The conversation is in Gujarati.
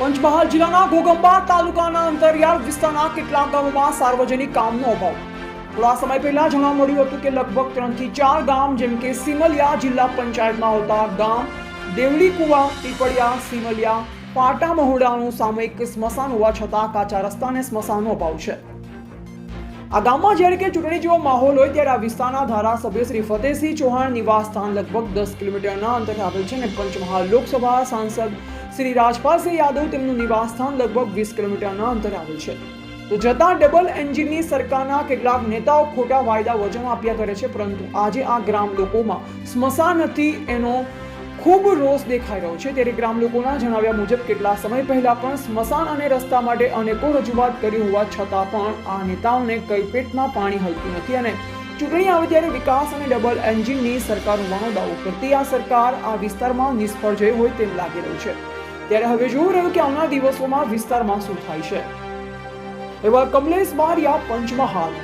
પંચમહાલ જિલ્લાના ઘોગંબા તાલુકાના અંતરિયાળ વિસ્તારના કેટલાક ગામોમાં સાર્વજનિક કામનો અભાવ. થોડા સમય પહેલા જાણવા મળ્યું હતું કે લગભગ ત્રણથી ચાર ગામ જેમ કે સિમલિયા જિલ્લા પંચાયતમાં આવતા ગામ દેવડી કુવા પીપળિયા, સિમલિયા, પાટા મહોડાનું સામૂહિક સ્મશાન હોવા છતાં કાચા રસ્તાને સ્મશાનનો અભાવ છે. આ ગામમાં જ્યારે કે ચૂંટણી જેવો માહોલ હોય ત્યારે આ વિસ્તારના ધારાસભ્ય શ્રી ફતેહસિંહ ચૌહાણ નિવાસ સ્થાન લગભગ દસ કિલોમીટરના અંતરે આવેલ છે અને પંચમહાલ લોકસભા સાંસદ શ્રી રાજપાલસિંહ યાદવ તેમનું નિવાસ સ્થાન લગભગ વીસ કિલોમીટરના અંતરે આવેલ છે. તો જતાં ડબલ એન્જિનની સરકારના કેટલાક નેતાઓ ખોટા વાયદા વજન આપ્યા કરે છે, પરંતુ આજે આ ગ્રામ લોકોમાં સ્મશાન નથી એનો ખૂબ રોષ દેખાઈ રહ્યો છે. ત્યારે ગ્રામ લોકોના જણાવ્યા મુજબ કેટલા સમય પહેલા પણ સ્મશાન અને રસ્તા માટે અનેકો રજૂઆત કરી હોવા છતાં પણ આ નેતાઓને કઈ પેટમાં પાણી હલતું નથી અને ચૂંટણી આવે ત્યારે વિકાસ અને ડબલ એન્જિનની સરકાર હોવાનો દાવો કરતી આ સરકાર આ વિસ્તારમાં નિષ્ફળ જઈ હોય તેમ લાગી રહ્યું છે. ત્યારે હવે જોવું રહ્યું કે આવનાર દિવસોમાં વિસ્તારમાં શું થાય છે. એવા કમલેશ બારિયા પંચમહાલ.